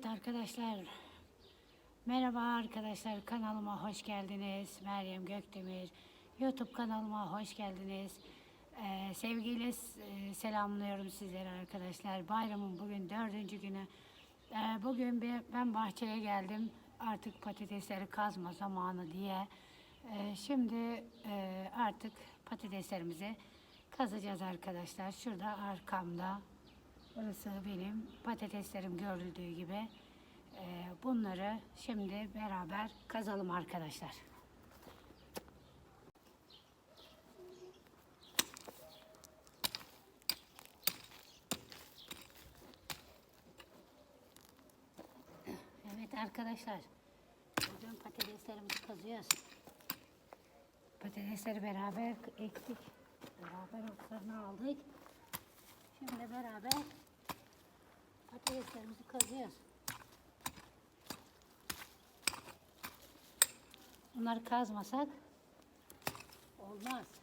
Evet arkadaşlar. Merhaba arkadaşlar kanalıma hoş geldiniz. Meryem Gökdemir. YouTube kanalıma hoş geldiniz. Ee, sevgiyle e, selamlıyorum sizleri arkadaşlar. Bayramın bugün dördüncü günü. Ee, bugün bir, ben bahçeye geldim. Artık patatesleri kazma zamanı diye. Ee, şimdi e, artık patateslerimizi kazacağız arkadaşlar. Şurada arkamda Burası benim patateslerim görüldüğü gibi. Ee, bunları şimdi beraber kazalım arkadaşlar. Evet arkadaşlar. Bugün patateslerimizi kazıyoruz. Patatesleri beraber ektik. Beraber otlarını aldık. Şimdi beraber patateslerimizi kazıyoruz. Bunları kazmasak olmaz.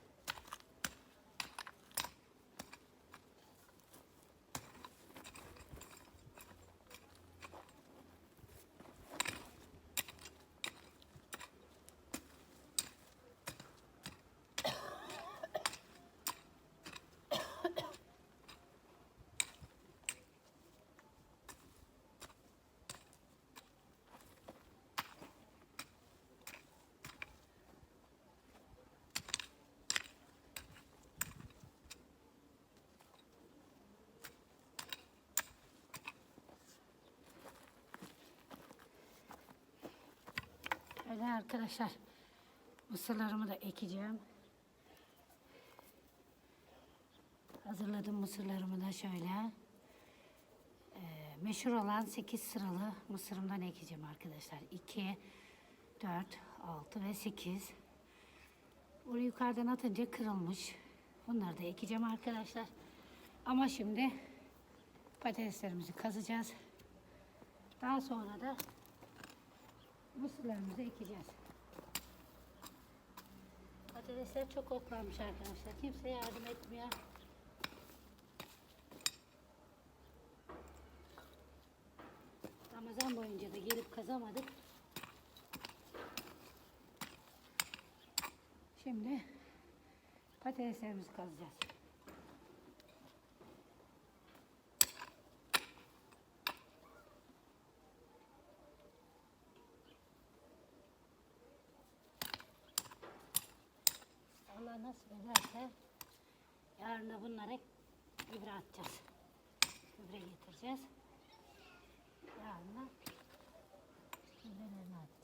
Öyle arkadaşlar. Mısırlarımı da ekeceğim. Hazırladım mısırlarımı da şöyle. Ee, meşhur olan 8 sıralı mısırımdan ekeceğim arkadaşlar. 2, 4, 6 ve 8. Onu yukarıdan atınca kırılmış. Bunları da ekeceğim arkadaşlar. Ama şimdi patateslerimizi kazacağız. Daha sonra da mısırlarımızı ekeceğiz. Patatesler çok otlanmış arkadaşlar. Kimse yardım etmiyor. Ramazan boyunca da gelip kazamadık. Şimdi patateslerimizi kazacağız. Nasip ederse yarın da bunlara gübre atacağız. Gübre getireceğiz. Yarın da gübrelerini atacağız.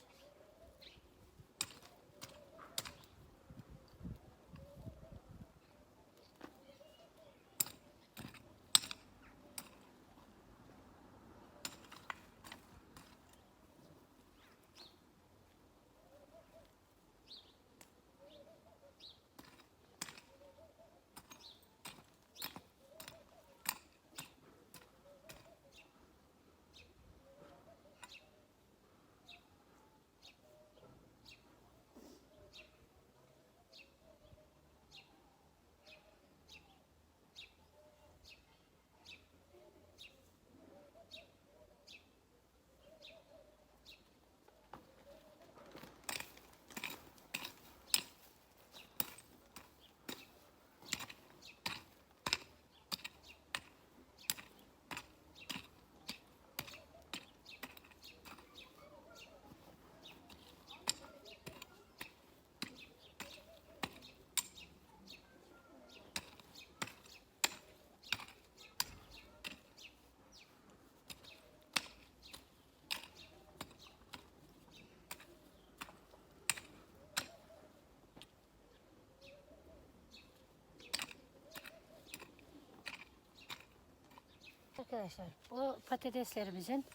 Arkadaşlar bu patateslerimizin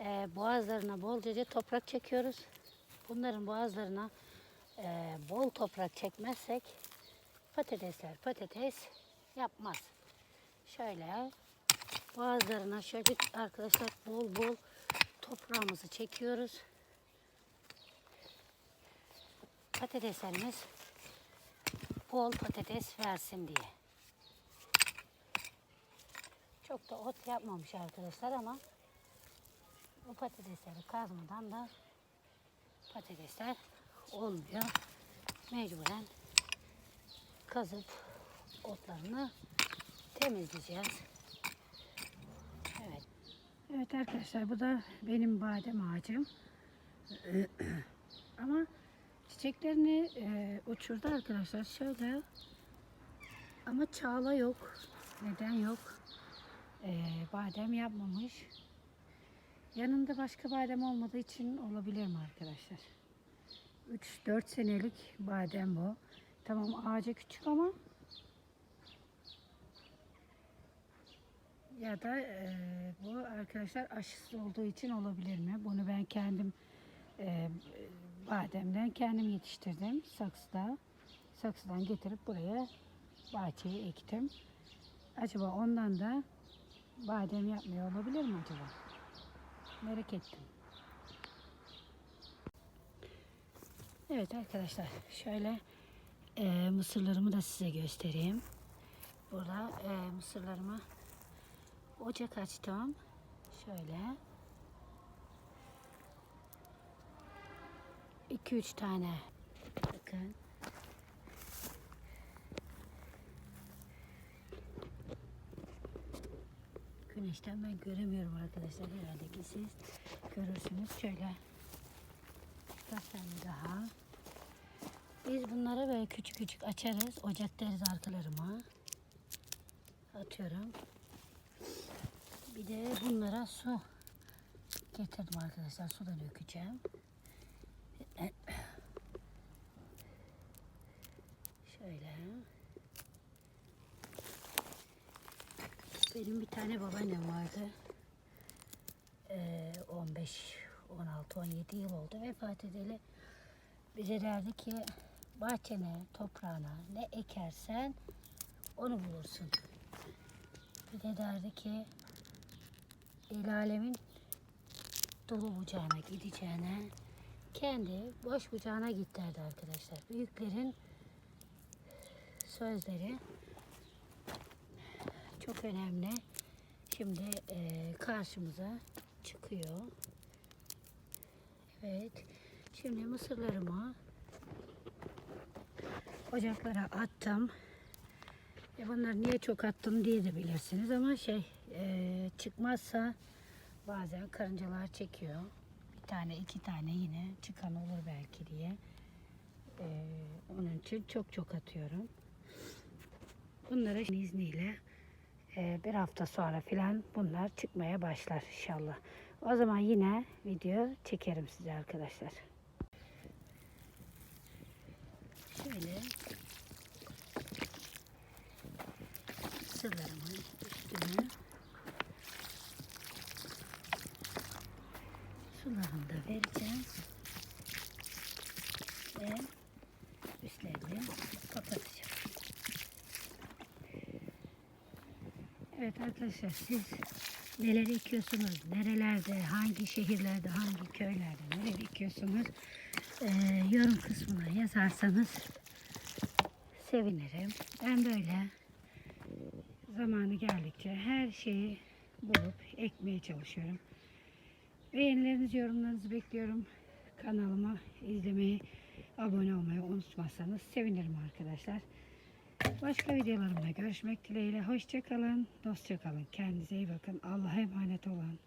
e, boğazlarına bolca toprak çekiyoruz. Bunların boğazlarına e, bol toprak çekmezsek patatesler patates yapmaz. Şöyle boğazlarına şöyle arkadaşlar bol bol toprağımızı çekiyoruz. Patateslerimiz bol patates versin diye. Da ot yapmamış arkadaşlar ama bu patatesleri kazmadan da patatesler olmuyor. Mecburen kazıp otlarını temizleyeceğiz. Evet. Evet arkadaşlar bu da benim badem ağacım. Ama çiçeklerini e, uçurdu arkadaşlar. Şöyle ama çağla yok. Neden yok? E, badem yapmamış. Yanında başka badem olmadığı için olabilir mi arkadaşlar? 3-4 senelik badem bu. Tamam ağacı küçük ama ya da e, bu arkadaşlar aşısız olduğu için olabilir mi? Bunu ben kendim e, bademden kendim yetiştirdim saksıda. Saksıdan getirip buraya bahçeye ektim. Acaba ondan da badem yapmıyor olabilir mi acaba? Merak ettim. Evet arkadaşlar şöyle e, mısırlarımı da size göstereyim. Burada e, mısırlarımı ocak açtım. Şöyle. 2-3 tane. Bakın. Güneşten ben göremiyorum arkadaşlar. Herhalde ki siz görürsünüz. Şöyle birkaç tane daha. Biz bunları böyle küçük küçük açarız. Ocak deriz arkalarıma. Atıyorum. Bir de bunlara su getirdim arkadaşlar. Su da dökeceğim. Şöyle. Benim bir tane babaannem vardı. Ee, 15, 16, 17 yıl oldu vefat edeli. Bize derdi ki bahçene, toprağına ne ekersen onu bulursun. Bir de derdi ki el alemin dolu bucağına gideceğine kendi boş bucağına git derdi arkadaşlar. Büyüklerin sözleri çok önemli. Şimdi eee, karşımıza çıkıyor. Evet. Şimdi mısırlarımı ocaklara attım. E bunları niye çok attım diye de bilirsiniz ama şey eee, çıkmazsa bazen karıncalar çekiyor. Bir tane iki tane yine çıkan olur belki diye. Eee, onun için çok çok atıyorum. Bunları izniyle bir hafta sonra filan bunlar çıkmaya başlar inşallah. O zaman yine video çekerim size arkadaşlar. Şöyle sırlarımın üstüne sularını da vereceğim Evet arkadaşlar siz neler ekiyorsunuz, nerelerde, hangi şehirlerde, hangi köylerde neler ekiyorsunuz Ee, yorum kısmına yazarsanız sevinirim. Ben böyle zamanı geldikçe her şeyi bulup ekmeye çalışıyorum. Beğenilerinizi, yorumlarınızı bekliyorum. Kanalıma izlemeyi, abone olmayı unutmazsanız sevinirim arkadaşlar. Başka videolarımda görüşmek dileğiyle. Hoşçakalın, dostça kalın. Kendinize iyi bakın. Allah'a emanet olun.